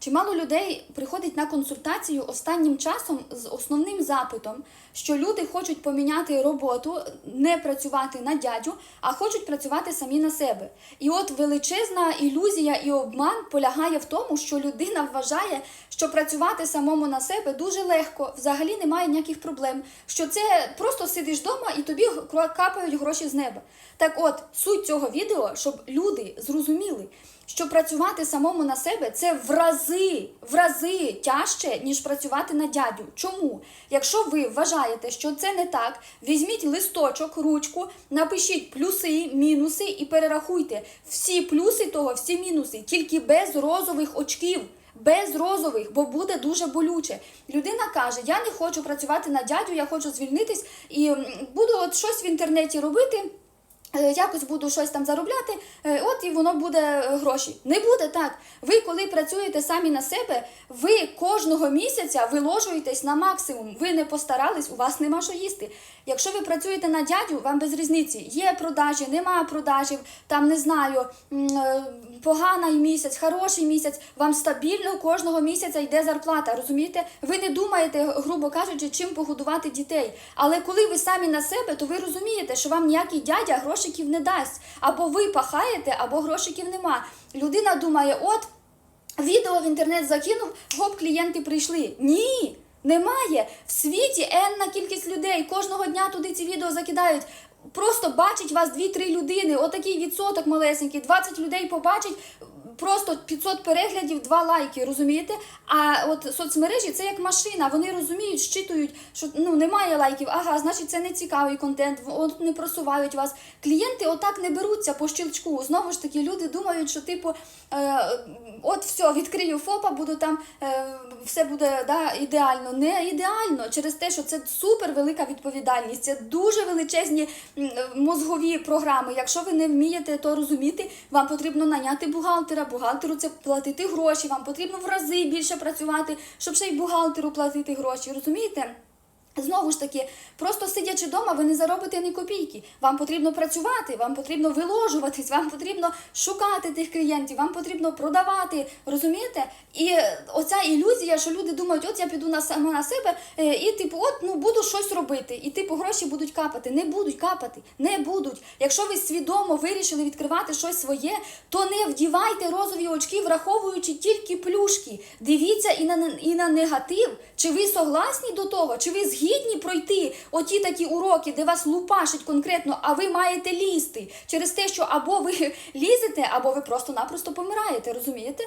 Чимало людей приходить на консультацію останнім часом з основним запитом, що люди хочуть поміняти роботу, не працювати на дядю, а хочуть працювати самі на себе. І от величезна ілюзія і обман полягає в тому, що людина вважає, що працювати самому на себе дуже легко, взагалі немає ніяких проблем. Що це просто сидиш вдома і тобі капають гроші з неба. Так от, суть цього відео, щоб люди зрозуміли, що працювати самому на себе це в рази, в рази тяжче, ніж працювати на дядю. Чому? Якщо ви вважаєте, що це не так, візьміть листочок, ручку, напишіть плюси, мінуси і перерахуйте всі плюси того, всі мінуси, тільки без розових очків. Без розових, бо буде дуже болюче. Людина каже: Я не хочу працювати на дядю, я хочу звільнитись і буду от щось в інтернеті робити. Е, Якось буду щось там заробляти, е, от і воно буде е, гроші. Не буде так. Ви, коли працюєте самі на себе, ви кожного місяця виложуєтесь на максимум. Ви не постарались, у вас нема що їсти. Якщо ви працюєте на дядю, вам без різниці. Є продажі, нема продажів, там не знаю, поганий місяць, хороший місяць. Вам стабільно кожного місяця йде зарплата. Розумієте? Ви не думаєте, грубо кажучи, чим погодувати дітей. Але коли ви самі на себе, то ви розумієте, що вам ніякий дядя грошиків не дасть. Або ви пахаєте, або грошиків нема. Людина думає, от. Відео в інтернет закинув, гоп, клієнти прийшли. Ні, немає. В світі енна кількість людей. Кожного дня туди ці відео закидають. Просто бачить вас 2-3 людини, отакий відсоток малесенький, 20 людей побачить, просто 500 переглядів, 2 лайки, розумієте? А от соцмережі це як машина, вони розуміють, щитують, що ну немає лайків, ага, значить це не цікавий контент, от не просувають вас. Клієнти отак не беруться по щелчку. Знову ж таки, люди думають, що типу, е, от все, відкрию ФОПа, буду там, е, все буде да, ідеально. Не ідеально через те, що це супер велика відповідальність, це дуже величезні мозгові програми. Якщо ви не вмієте то розуміти, вам потрібно наняти бухгалтера, бухгалтеру це платити гроші, вам потрібно в рази більше працювати, щоб ще й бухгалтеру платити гроші. Розумієте? Знову ж таки, просто сидячи вдома, ви не заробите ні копійки. Вам потрібно працювати, вам потрібно виложуватись, вам потрібно шукати тих клієнтів, вам потрібно продавати. Розумієте? І е, оця ілюзія, що люди думають, от я піду на саме на себе, е, і типу, от ну буду щось робити, і типу гроші будуть капати. Не будуть капати, не будуть. Якщо ви свідомо вирішили відкривати щось своє, то не вдівайте розові очки, враховуючи тільки плюшки. Дивіться і на і на негатив. Чи ви согласні до того? Чи ви згідні пройти оті такі уроки, де вас лупашить конкретно, а ви маєте лізти через те, що або ви лізете, або ви просто-напросто помираєте, розумієте?